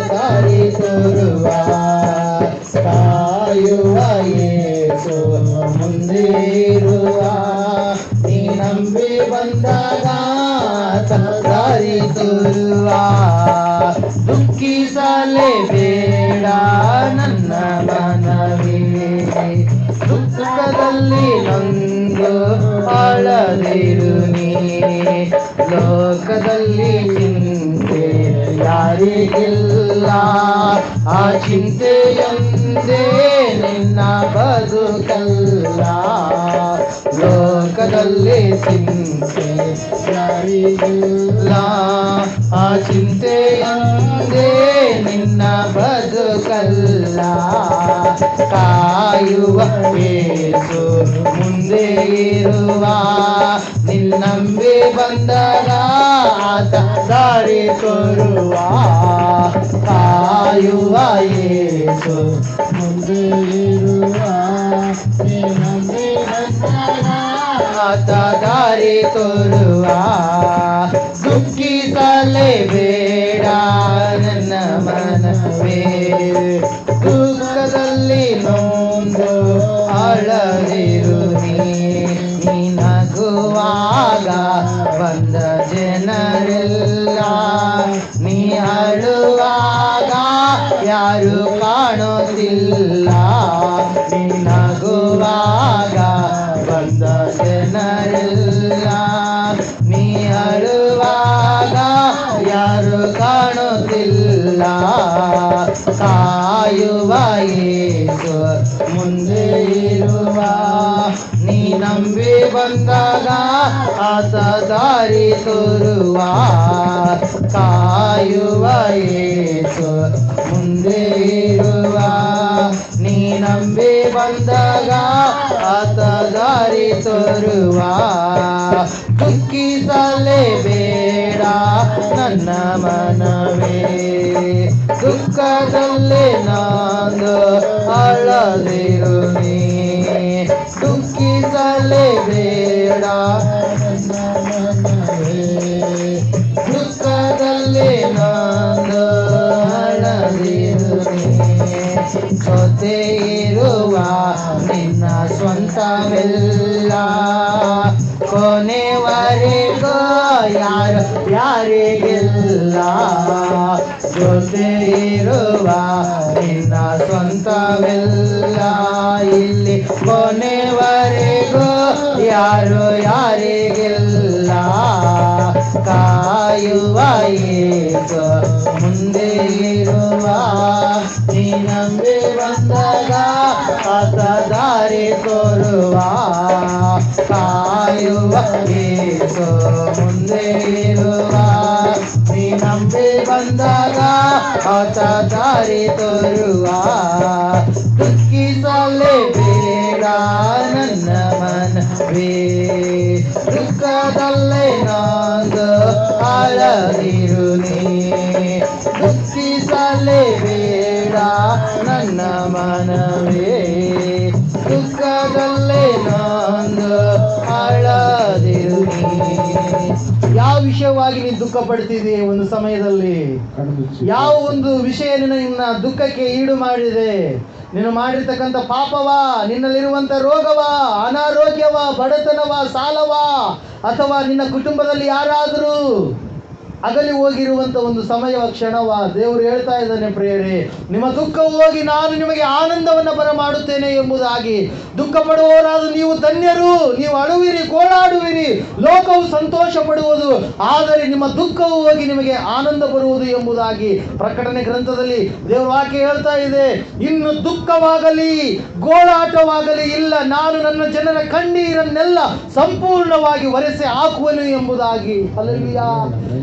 ದಾರಿ ತೋರುವ ಇರುವ ನೀ ನಂಬಿ ಬಂದಾಗ ತೋರುವ ದುಃಖಿಸಲೇ ಬೇಡ ನನ್ನ ಮನವೇ. ದುಃಖದಲ್ಲಿ ನೊಂದು ಆಳದಿರು ಲೋಕದಲ್ಲಿ ಚಿಂತೆ ಯಾರಿಗಿಲ್ಲ. ಆ ಚಿಂತೆಯೊಂದೇ ನಿನ್ನ ಬದುಕಲ್ಲ ಲೋಕದಲ್ಲಿ ಚಿಂತೆ ಯಾರಿಗಿಲ್ಲ? ಆ ಚಿಂತೆ ಚಿಂತೆಯೊಂದೇ ನಿನ್ನ ಬದುಕಲ್ಲ ಕಾಯುವ ಏಸು ಮುಂದೆ ಇರುವ. ನಿನ್ನಂಬಿ ಬಂದಾಗ ಆತ ದಾರಿ ತೋರುವ. ಕಾಯುವ ಏಸು ತಲೆ ಆತ ದಾರಿ ತೋರುವ ದುಃಖಿಸಲೇ ಬೇಡ ನನ್ನ ಮನವೇ. ದುಃಖದಲ್ಲಿ ನೊಂದು ಅಳದಿರು ನೀ ನೀ ನಗುವಾಗ ಬಂದ ಜನರೆಲ್ಲ ನೀ ಅಳುವಾಗ ಯಾರು ಕಾಣೋದಿಲ್ಲ ನೀ ನಗುವಾಗ ಬಂದ ಜನರೆಲ್ಲ ನೀ ಅಳುವಾಗ ಯಾರು ಕಾಣುತ್ತಿಲ್ಲ ಕಾಯುವ ಏಸು ಮುಂದೆ ಇರುವ ನೀ ನಂಬಿ ಬಂದಾಗ ಆತ ದಾರಿ ತೋರುವ ಕಾಯುವ ಏಸು ಮುಂದೆ ಇರುವ ನೀ ನಂಬಿ ಬಂದಾಗ ಆತ ದಾರಿ ತೋರುವ. ದುಃಖಿಸಲೇ ಬೇಡ ನನ್ನ ಮನವೇ. ದುಃಖದಲ್ಲಿ ನಾನು ಅಳದಿರು ನೀ ದುಃಖಿಸಲೇ ಬೇಡ ದುಃಖದಲ್ಲಿ ಸ್ವಂತವೆಲ್ಲ ಕೊನೆವರೆಗೋ ಯಾರು ಯಾರಿಗಿಲ್ಲ ಜೊತೆ ಇರುವ ನಿನ್ನ ಸ್ವಂತವೆಲ್ಲ. ಇಲ್ಲಿ ಕೊನೆವರೆಗೋ ಯಾರು ಯಾರಿಗಿಲ್ಲ ಕಾಯುವ ಏಕ ಮುಂದೆ ಇರುವ, ನೀ ನಂಬಿ ಬಂದಾಗ ಆತ ದಾರಿ ತೋರುವ ಕಾಯುವ ಏಕ ಮುಂದೆ ಇರುವ ನೀ ನಂಬಿ ಬಂದಾಗ ಆತ ದಾರಿ ತೋರುವ ದುಃಖಿಸಲೇ ಬೇಡ ನನ್ನ ಮನವೇ ದುಃಖದಲ್ಲೇ ನಾಂದು ಆಳದಿರು ನೀ ದುಃಖಿಸಲೇ ಬೇಡ ನನ್ನ ಮನವೇ ದುಃಖ ಪಡ್ತಿದೆ ಒಂದು ಸಮಯದಲ್ಲಿ? ಯಾವ ಒಂದು ವಿಷಯ ನಿನ್ನ ನಿನ್ನ ದುಃಖಕ್ಕೆ ಈಡು ಮಾಡಿದೆ? ನೀನು ಮಾಡಿರ್ತಕ್ಕಂಥ ಪಾಪವಾ ನಿನ್ನಲ್ಲಿರುವಂಥ ರೋಗವಾ ಅನಾರೋಗ್ಯವ ಬಡತನವಾ ಸಾಲವಾ ಅಥವಾ ನಿನ್ನ ಕುಟುಂಬದಲ್ಲಿ ಯಾರಾದರೂ ಅಗಲಿ ಹೋಗಿರುವಂತ ಒಂದು ಸಮಯವ ಕ್ಷಣವ ದೇವರು ಹೇಳ್ತಾ ಇದ್ದಾನೆ ಪ್ರಿಯರೇ, ನಿಮ್ಮ ದುಃಖವು ಹೋಗಿ ನಾನು ನಿಮಗೆ ಆನಂದವನ್ನು ಬರ ಮಾಡುತ್ತೇನೆ ಎಂಬುದಾಗಿ. ದುಃಖ ಪಡುವವರಾದ ನೀವು ಧನ್ಯರು, ನೀವು ಅಳುವಿರಿ, ಗೋಳಾಡುವಿರಿ, ಲೋಕವು ಸಂತೋಷ ಪಡುವುದು ಆದರೆ ನಿಮ್ಮ ದುಃಖವು ಹೋಗಿ ನಿಮಗೆ ಆನಂದ ಬರುವುದು ಎಂಬುದಾಗಿ ಪ್ರಕಟಣೆ ಗ್ರಂಥದಲ್ಲಿ ದೇವರು ವಾಕ್ಯ ಹೇಳ್ತಾ ಇದೆ. ಇನ್ನು ದುಃಖವಾಗಲಿ, ಗೋಳಾಟವಾಗಲಿ ಇಲ್ಲ, ನಾನು ನನ್ನ ಜನರ ಕಣ್ಣೀರನ್ನೆಲ್ಲ ಸಂಪೂರ್ಣವಾಗಿ ಒರೆಸಿ ಹಾಕುವನು ಎಂಬುದಾಗಿ. ಅಲ್ಲಿಯ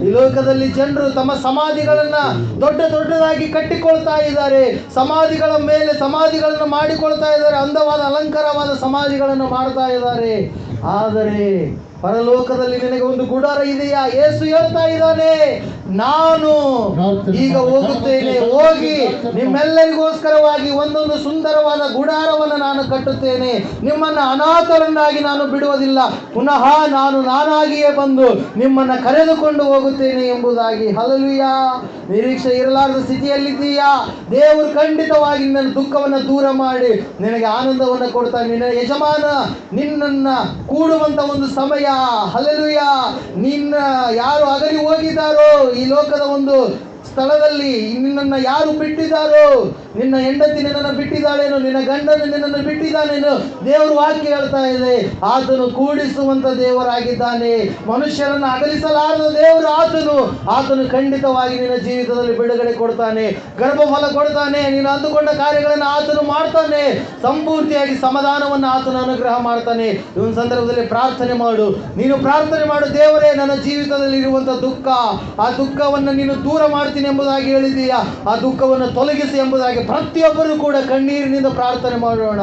ಈ ಲೋಕದಲ್ಲಿ ಜನರು ತಮ್ಮ ಸಮಾಧಿಗಳನ್ನ ದೊಡ್ಡ ದೊಡ್ಡದಾಗಿ ಕಟ್ಟಿಕೊಳ್ತಾ ಇದ್ದಾರೆ. ಸಮಾಧಿಗಳ ಮೇಲೆ ಸಮಾಧಿಗಳನ್ನು ಮಾಡಿಕೊಳ್ತಾ ಇದ್ದಾರೆ. ಅಂದವಾದ ಅಲಂಕಾರವಾದ ಸಮಾಧಿಗಳನ್ನು ಮಾಡ್ತಾ ಇದ್ದಾರೆ. ಆದರೆ ಪರಲೋಕದಲ್ಲಿ ನಿನಗೆ ಒಂದು ಗುಡಾರ ಇದೆಯಾ? ಏಸು ಹೇಳ್ತಾ ಇದ್ದಾನೆ ನಾನು ಈಗ ಹೋಗುತ್ತೇನೆ ಹೋಗಿ ನಿಮ್ಮೆಲ್ಲರಿಗೋಸ್ಕರವಾಗಿ ಒಂದೊಂದು ಸುಂದರವಾದ ಗುಡಾರವನ್ನು ನಾನು ಕಟ್ಟುತ್ತೇನೆ. ನಿಮ್ಮನ್ನ ಅನಾಥರನ್ನಾಗಿ ನಾನು ಬಿಡುವುದಿಲ್ಲ. ಪುನಃ ನಾನು ನಾನಾಗಿಯೇ ಬಂದು ನಿಮ್ಮನ್ನ ಕರೆದುಕೊಂಡು ಹೋಗುತ್ತೇನೆ ಎಂಬುದಾಗಿ. ಹಲಲಿಯ ನಿರೀಕ್ಷೆ ಇರಲಾರದ ಸ್ಥಿತಿಯಲ್ಲಿದ್ದೀಯಾ? ದೇವರು ಖಂಡಿತವಾಗಿ ನಿನ್ನ ದುಃಖವನ್ನು ದೂರ ಮಾಡಿ ನಿನಗೆ ಆನಂದವನ್ನು ಕೊಡ್ತಾನೆ. ನಿನ್ನ ಯಜಮಾನ ನಿನ್ನನ್ನು ಕೂಡುವಂತ ಒಂದು ಸಮಯ ಹಲಲುಯ ನಿನ್ನ ಯಾರು ಅಗಲಿ ಹೋಗಿದ್ದಾರೋ ಈ ಲೋಕದ ಒಂದು ಸ್ಥಳದಲ್ಲಿ ನಿನ್ನನ್ನು ಯಾರು ಬಿಟ್ಟಿದ್ದಾರೋ, ನಿನ್ನ ಹೆಂಡತಿ ನಿನ್ನನ್ನು ಬಿಟ್ಟಿದ್ದಾಳೇನು, ನಿನ್ನ ಗಂಡನು ನಿನ್ನನ್ನು ಬಿಟ್ಟಿದ್ದಾನೇನು ದೇವರು ವಾಕ್ಯ ಹೇಳ್ತಾ ಇದೆ. ಆತನು ಕೂಡಿಸುವಂತ ದೇವರಾಗಿದ್ದಾನೆ. ಮನುಷ್ಯರನ್ನು ಅಗಲಿಸಲಾರದ ದೇವರು ಆತನು. ಆತನು ಖಂಡಿತವಾಗಿ ನಿನ್ನ ಜೀವಿತದಲ್ಲಿ ಬಿಡುಗಡೆ ಕೊಡ್ತಾನೆ. ಗರ್ಭಫಲ ಕೊಡ್ತಾನೆ. ನೀನು ಅಂದುಕೊಂಡ ಕಾರ್ಯಗಳನ್ನು ಆತನು ಮಾಡ್ತಾನೆ. ಸಂಪೂರ್ತಿಯಾಗಿ ಸಮಾಧಾನವನ್ನು ಆತನು ಅನುಗ್ರಹ ಮಾಡ್ತಾನೆ. ಒಂದು ಸಂದರ್ಭದಲ್ಲಿ ಪ್ರಾರ್ಥನೆ ಮಾಡು. ನೀನು ಪ್ರಾರ್ಥನೆ ಮಾಡು, ದೇವರೇ, ನನ್ನ ಜೀವಿತದಲ್ಲಿ ಇರುವಂತ ದುಃಖ. ಆ ದುಃಖವನ್ನು ನೀನು ದೂರ ಮಾಡ್ತೀನಿ. ಎಂಬುದಾಗಿ ಹೇಳಿದೀಯಾ? ಆ ದುಃಖವನ್ನು ತೊಲಗಿಸಿ ಎಂಬುದಾಗಿ ಪ್ರತಿಯೊಬ್ಬರು ಕೂಡ ಕಣ್ಣೀರಿನಿಂದ ಪ್ರಾರ್ಥನೆ ಮಾಡೋಣ.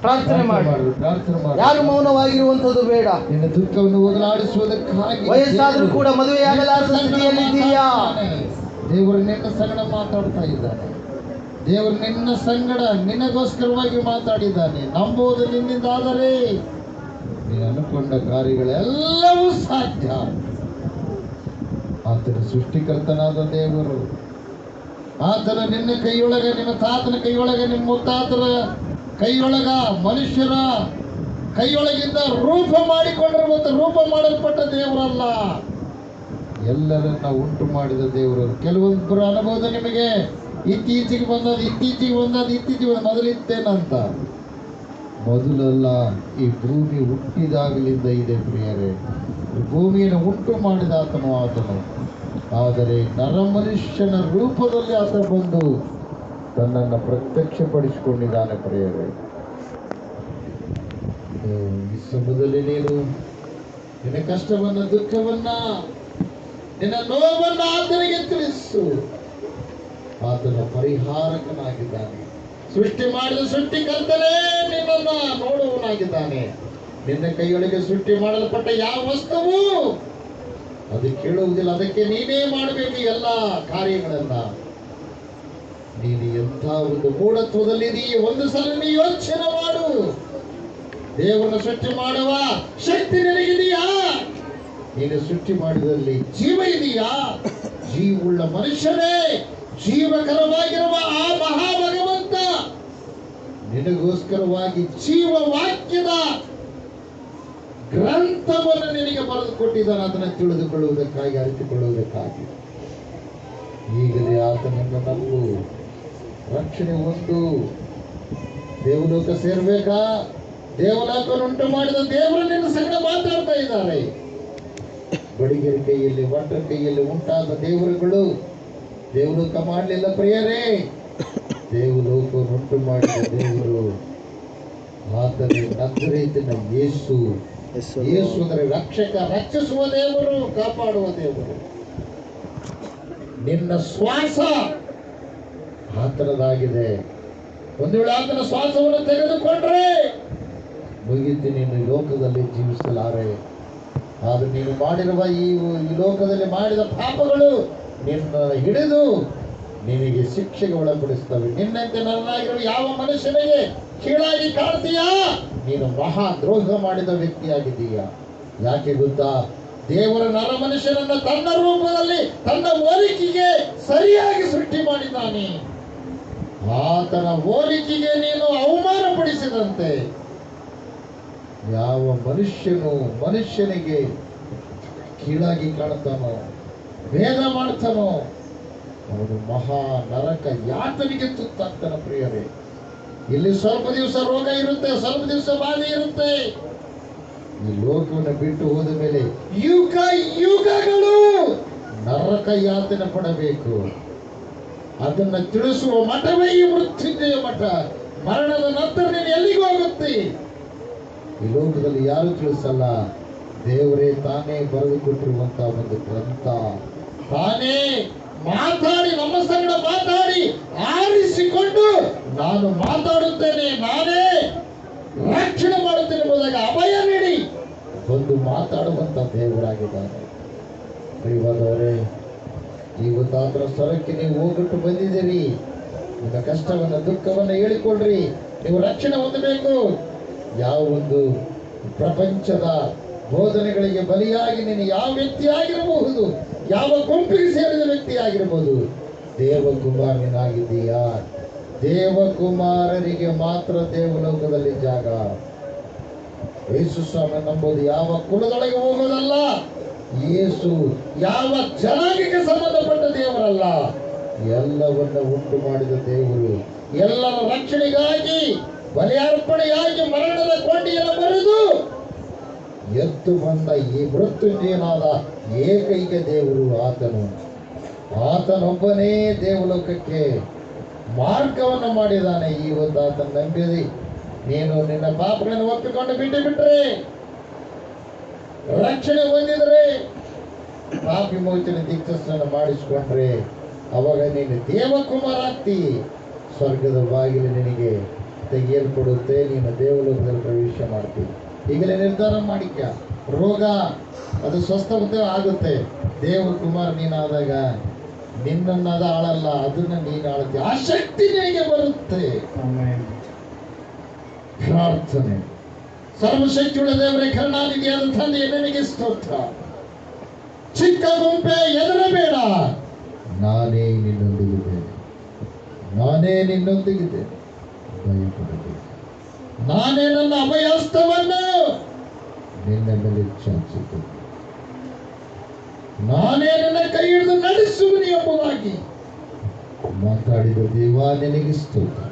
ಪ್ರಾರ್ಥನೆ ಮಾಡಿ. ಯಾರು ಮೌನವಾಗಿರುವಂತದ್ದು ಬೇಡ. ನಿನ್ನ ದುಃಖವನ್ನು ಹೋಗಲಾಡಿಸುವುದಕ್ಕಾಗಿ ವಯಸ್ಸಾದರೂ ಕೂಡ ಮದುವೆಯಾಗಲಾರದ ಸ್ಥಿತಿಯಲ್ಲಿದ್ದೀಯಾ? ದೇವರು ನಿನ್ನ ಸಂಗಡ ಮಾತಾಡ್ತಾ ಇದ್ದಾನೆ. ದೇವರು ನಿನ್ನ ಸಂಗಡ ನಿನಗೋಸ್ಕರವಾಗಿ ಮಾತಾಡಿದ್ದಾನೆ. ನಂಬುವುದು ನಿನ್ನಿಂದಾದರೆ. ನೀನು ಅನುಕೊಂಡ ಕಾರ್ಯಗಳೆಲ್ಲವೂ ಸಾಧ್ಯ. ಆತನ ಸೃಷ್ಟಿಕರ್ತನಾದ ದೇವರು, ಆತನ ನಿನ್ನ ಕೈಯೊಳಗೆ, ನಿನ್ನ ತಾತನ ಕೈಯೊಳಗೆ ನಿಮ್ಮ ಮುತ್ತಾತರ ಕೈಯೊಳಗ ಮನುಷ್ಯರ ಕೈಯೊಳಗಿಂದ ರೂಪ ಮಾಡಿಕೊಂಡಿರುವಂತ ರೂಪ ಮಾಡಲ್ಪಟ್ಟ ದೇವರಲ್ಲ. ಎಲ್ಲರನ್ನ ಉಂಟು ಮಾಡಿದ ದೇವರು. ಕೆಲವೊಬ್ಬರ ಅನುಭವದ ನಿಮಗೆ ಇತ್ತೀಚೆಗೆ ಬಂದದ್ದು ಇತ್ತೀಚೆಗೆ ಬಂದದ್ದು, ಇತ್ತೀಚೆಗೆ ಬಂದ ಮೊದಲಿತ್ತೇನಂತ. ಮೊದಲೆಲ್ಲ ಈ ಭೂಮಿ ಹುಟ್ಟಿದಾಗಲಿಂದ ಇದೆ ಪ್ರಿಯರೇ. ಭೂಮಿಯನ್ನು ಉಂಟು ಮಾಡಿದ ಆತನು ಆತನು. ಆದರೆ ನರಮನುಷ್ಯನ ರೂಪದಲ್ಲಿ ಆತ ಬಂದು ತನ್ನನ್ನು ಪ್ರತ್ಯಕ್ಷಪಡಿಸಿಕೊಂಡಿದ್ದಾನೆ ಪ್ರಿಯರೇ. ಈ ಸಮಯದಲ್ಲಿ ನೀನು ನಿನ್ನ ಕಷ್ಟವನ್ನ, ದುಃಖವನ್ನ, ನಿನ್ನ ನೋವನ್ನ ಆತನಿಗೆ ತಿಳಿಸು. ಆತನ ಪರಿಹಾರಕನಾಗಿದ್ದಾನೆ. ಸೃಷ್ಟಿ ಮಾಡಿದ ಸೃಷ್ಟಿ ಕರ್ತನೇ ನಿನ್ನನ್ನ ನೋಡುವನಾಗಿದ್ದಾನೆ ನಿನ್ನ ಕೈಯೊಳಗೆ ಸೃಷ್ಟಿ ಮಾಡಲ್ಪಟ್ಟ ಯಾವ ವಸ್ತುವು ಅದು ಕೇಳುವುದಿಲ್ಲ. ಅದಕ್ಕೆ ನೀನೇ ಮಾಡಬೇಕು ಎಲ್ಲ ಕಾರ್ಯಗಳನ್ನ. ನೀನು ಎಂಥ ಒಂದು ಮೂಢತ್ವದಲ್ಲಿದೀಯ ಒಂದು ಸಲ ನೀ ಯೋಚನೆ ಮಾಡು. ದೇವರನ್ನು ಸೃಷ್ಟಿ ಮಾಡುವ ಶಕ್ತಿ ನಿನಗಿದೆಯಾ? ನೀನು ಸೃಷ್ಟಿ ಮಾಡಿದಲ್ಲಿ ಜೀವ ಇದೆಯಾ? ಜೀವುಳ್ಳ ಮನುಷ್ಯನೇ, ಜೀವಕರವಾಗಿರುವ ಆ ಮಹಾಭಗವಂತ ನಿನಗೋಸ್ಕರವಾಗಿ ಜೀವ ವಾಕ್ಯದ ಗ್ರಂಥವನ್ನು ನಿನಗೆ ಬರೆದು ಕೊಟ್ಟಿದ್ದಾನೆ ಅದನ್ನು ತಿಳಿದುಕೊಳ್ಳುವುದಕ್ಕಾಗಿ, ಅರಿತುಕೊಳ್ಳುವುದಕ್ಕಾಗಿ. ಈಗಲೇ ಆತನನ್ನು ನಂಬು ರಕ್ಷಣೆ ಹೊಂದು ದೇವಲೋಕ ಸೇರ್ಬೇಕಾ? ದೇವಲೋಕವನ್ನು ಉಂಟು ಮಾಡಿದ ದೇವರು ನಿನ್ನ ಸಂಗಡ ಮಾತಾಡ್ತಾ ಇದ್ದಾರೆ. ಬಡಿಗೆರ ಕೈಯಲ್ಲಿ ಒಂಟರ ಕೈಯಲ್ಲಿ ಉಂಟಾದ ದೇವರುಗಳು ದೇವಲೋಕ ಮಾಡಲಿಲ್ಲ ಪ್ರಿಯರೇ. ದೇವಲೋಕವನ್ನು ಉಂಟು ಮಾಡಿದ ದೇವರು ಆತನೇ ನಜರೇತಿನ ಯೇಸು. ಯೇಸು. ಅಂದರೆ ರಕ್ಷಕ ರಕ್ಷಿಸುವ ದೇವರು ಕಾಪಾಡುವ ದೇವರು. ನಿನ್ನ ಶ್ವಾಸ ಆತನದಾಗಿದೆ. ಒಂದು ವೇಳೆ ಆತನ ಶ್ವಾಸವನ್ನು ತೆಗೆದುಕೊಂಡ್ರೆ ಮುಗಿತು ನೀನು ಲೋಕದಲ್ಲಿ ಜೀವಿಸಲಾರೆ. ಆದ್ರೆ ನೀನು ಮಾಡಿರುವ ಈ ಲೋಕದಲ್ಲಿ ಮಾಡಿದ ಪಾಪಗಳು ನಿನ್ನ ಹಿಡಿದು ನಿನಗೆ ಶಿಕ್ಷೆಗೆ ಒಳಪಡಿಸ್ತವೆ ನಿನ್ನಂತೆ ನನ್ನಾಗಿರುವ ಯಾವ ಮನುಷ್ಯನಿಗೆ ಕೀಳಾಗಿ ಕಾಣ್ತೀಯಾ? ನೀನು ಮಹಾ ದ್ರೋಹ ಮಾಡಿದ ವ್ಯಕ್ತಿಯಾಗಿದ್ದೀಯ? ಯಾಕೆ ಗೊತ್ತಾ? ದೇವರ ನರ ಮನುಷ್ಯನನ್ನ ತನ್ನ ರೂಪದಲ್ಲಿ, ತನ್ನ ಹೋಲಿಕೆಗೆ ಸರಿಯಾಗಿ ಸೃಷ್ಟಿ ಮಾಡಿದ್ದಾನೆ. ಆತನ ಹೋಲಿಕೆಗೆ ನೀನು ಅವಮಾನ ಪಡಿಸಿದಂತೆ ಯಾವ ಮನುಷ್ಯನು ಮನುಷ್ಯನಿಗೆ ಕೀಳಾಗಿ ಕಾಣುತ್ತಾನೋ, ಭೇದ ಮಾಡ್ತಾನೋ ಅವನು ಮಹಾ ನರಕ ಯಾತನಿಗೆ ತುತ್ತಾಗ್ತಾನ ಪ್ರಿಯವೇ ಇಲ್ಲಿ ಸ್ವಲ್ಪ ದಿವಸ ರೋಗ ಇರುತ್ತೆ, ಸ್ವಲ್ಪ ದಿವಸ ಬಾಧೆ ಇರುತ್ತೆ. ಈ ಲೋಕವನ್ನು ಬಿಟ್ಟು ಹೋದ ಮೇಲೆ ಯುಗ, ಯುಗಗಳು ನರಕ ಯಾತನೆ ಪಡಬೇಕು. ಅದನ್ನ ತಿಳಿಸುವ ಮಠವೇ ಈ ಮೃತ್ಯುಂಜಯ ಮಠ. ಮರಣದ ನಂತರ ನೀನು ಎಲ್ಲಿಗೆ ಹೋಗುತ್ತೆ? ಈ ಲೋಕದಲ್ಲಿ ಯಾರು ತಿಳಿಸಲ್ಲ. ದೇವರೇ ತಾನೇ ಬರೆದುಕೊಟ್ಟಿರುವಂತಹ ಒಂದು ಗ್ರಂಥ. ತಾನೇ ಮಾತಾಡಿ, ನಮ್ಮ ಸಂಗಡ ಮಾತಾಡಿ, ಆರಿಸಿಕೊಂಡು ನಾನು ಮಾತಾಡುತ್ತೇನೆ, ನಾನೇ ರಕ್ಷಣೆ ಮಾಡುತ್ತೇನೆ ಎಂಬುದಾಗಿ ಅಭಯ ನೀಡಿ ಬಂದು ಮಾತಾಡುವಂತ ದೇವರಾಗಿದ್ದಾನೆ. ಪ್ರಿಯವಾದವರೇ ಇವತ್ತಾದ್ರ ಸ್ವರಕ್ಕೆ ನೀವು ಹೋಗ್ಬಿಟ್ಟು ಬಂದಿದ್ದೀರಿ. ನಿಮ್ಮ ಕಷ್ಟವನ್ನ, ದುಃಖವನ್ನ ಹೇಳಿಕೊಡ್ರಿ ನೀವು ರಕ್ಷಣೆ ಹೊಂದಬೇಕು. ಯಾವ ಒಂದು ಪ್ರಪಂಚದ ಬೋಧನೆಗಳಿಗೆ ಬಲಿಯಾಗಿ ನೀನು ಯಾವ ವ್ಯಕ್ತಿ ಆಗಿರಬಹುದು ಯಾವ ಗುಂಪಿಗೆ ಸೇರಿದ ವ್ಯಕ್ತಿ ಆಗಿರ್ಬೋದು ದೇವಕುಮಾರನಾಗಿದ್ದೀಯಾ? ದೇವಕುಮಾರರಿಗೆ ಮಾತ್ರ ದೇವಲೋಕದಲ್ಲಿ ಜಾಗ. ಯೇಸು ಸ್ವಾಮಿ ನಂಬೋದು ಯಾವ ಕುಲದೊಳಗೆ ಹೋಗೋದಲ್ಲ? ಯೇಸು ಯಾವ ಜನಾಂಗಕ್ಕೆ ಸಂಬಂಧಪಟ್ಟ ದೇವರಲ್ಲ? ಎಲ್ಲವನ್ನ ಉಂಟು ಮಾಡಿದ ದೇವರು ಎಲ್ಲರ ರಕ್ಷಣೆಗಾಗಿ ಬಲಿಯಾರ್ಪಣೆಯಾಗಿ ಮರಣದ ಕೊಂಡಿಯನ್ನು ಬರೆದು ಎದ್ದು ಬಂದ ಈ ಮೃತ್ಯುಂಜಯನಾದ ಏಕೈಕ ದೇವರು ಆತನು. ಆತನೊಬ್ಬನೇ ದೇವಲೋಕಕ್ಕೆ ಮಾರ್ಗವನ್ನು ಮಾಡಿದಾನೆ ಒಂದು ಆತನ ನಂಬಿದಿ ನೀನು ನಿನ್ನ ಪಾಪಗಳನ್ನು ಒಪ್ಪಿಕೊಂಡು ಬಿಟ್ಟು ಬಿಟ್ಟರೆ ರಕ್ಷಣೆ ಹೊಂದಿದ್ರೆ, ಪಾಪಿ ಮೋಚನ ದೀಕ್ಷಾಸ್ನಾನ ಮಾಡಿಸ್ಕೊಂಡ್ರೆ, ಅವಾಗ ನೀನು ದೇವಕುಮಾರ ಆಗ್ತಿ ಸ್ವರ್ಗದ ಬಾಗಿಲು ನಿನಗೆ ತೆಗೆಯಲ್ಪಡುತ್ತೆ. ನೀನು ದೇವಲೋಕದಲ್ಲಿ ಪ್ರವೇಶ ಮಾಡ್ತೀವಿ ಈಗಲೇ ನಿರ್ಧಾರ ಮಾಡಿಕ. ರೋಗ ಅದು ಸ್ವಸ್ಥತೆ ಆಗುತ್ತೆ. ದೇವಕುಮಾರ್ ನೀನಾದಾಗ ನಿನ್ನನ್ನದ ಆಳಲ್ಲ ಅದನ್ನ ನೀನು ಆಳುತ್ತೆ ಆ ಶಕ್ತಿ ನಿನಗೆ ಬರುತ್ತೆ. ಪ್ರಾರ್ಥನೆ. ಸರ್ವಶಕ್ತಿಯುಳ್ಳ ದೇವರೇ ಕರುಣಾನಿಧಿಯಾದ ಅಂತ ನನಗೆ ಸ್ತೋತ್ರ. ಚಿಕ್ಕ ಗುಂಪೆ ಎದರಬೇಡ ನಾನೇ ನಿನ್ನೊಂದಿಗಿದ್ದೇನೆ. ನಾನೇ ನಿನ್ನೊಂದಿಗಿದ್ದೇನೆ. ಭಯಪಡಬೇಡ. ನಾನೇ ನನ್ನ ಅಭಯಸ್ತವನ್ನು ನಿನ್ನ ಮೇಲೆ ನಾನೇ ನನ್ನ ಕೈ ಹಿಡಿದು ನಡೆಸುವನಿ ಎಂಬುದಾಗಿ ಮಾತಾಡಿದ ದೇವ ನಿನಗೆ ಸ್ತೋತ್ರ.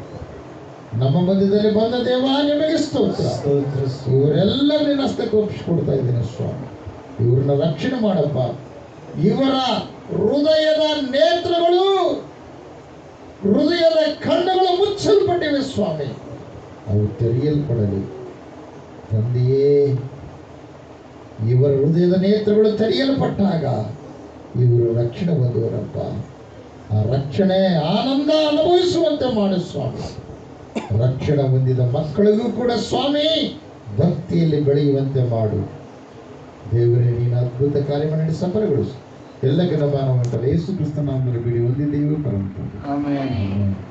ನಮ್ಮ ಮಧ್ಯದಲ್ಲಿ ಬಂದ ದೇವ ನಿಮಗೆ ಸ್ತೋತ್ರ. ಸ್ತೋತ್ರ ಇವರೆಲ್ಲ ನಿನ್ನ ಹಸ್ತಕ್ಕೆ ಒಪ್ಪಿಸ್ಕೊಡ್ತಾ ಇದ್ದೀನಿ ಸ್ವಾಮಿ. ಇವ್ರನ್ನ ರಕ್ಷಣೆ ಮಾಡಪ್ಪ. ಇವರ ಹೃದಯದ ನೇತ್ರಗಳು ಹೃದಯದ ಖಂಡಗಳು ಮುಚ್ಚಲ್ಪಟ್ಟಿವೆ ಸ್ವಾಮಿ. ಅವು ತೆರೆಯಲ್ಪಡಲಿ. ತಂದೆಯೇ ಇವರ ಹೃದಯದ ನೇತ್ರಗಳು ತೆರೆಯಲ್ಪಟ್ಟಾಗ ಇವರು ರಕ್ಷಣೆ ಬಂದವರಪ್ಪ ಆ ರಕ್ಷಣೆ ಆನಂದ ಅನುಭವಿಸುವಂತೆ ಮಾಡು ಸ್ವಾಮಿ. ರಕ್ಷಣೆ ಹೊಂದಿದ ಮಕ್ಕಳಿಗೂ ಕೂಡ ಸ್ವಾಮಿ, ಭಕ್ತಿಯಲ್ಲಿ ಬೆಳೆಯುವಂತೆ ಮಾಡು. ದೇವರೇ, ನೀನು ಅದ್ಭುತ ಸಫಲಗೊಳಿಸು. ಎಲ್ಲ ಕಲಬಾನವಂತರ ಯೇಸು ಕ್ರಿಸ್ತನ ಬಿಡಿ ಹೊಂದಿದ್ದೀವಿ ಪರಂಪರೆ.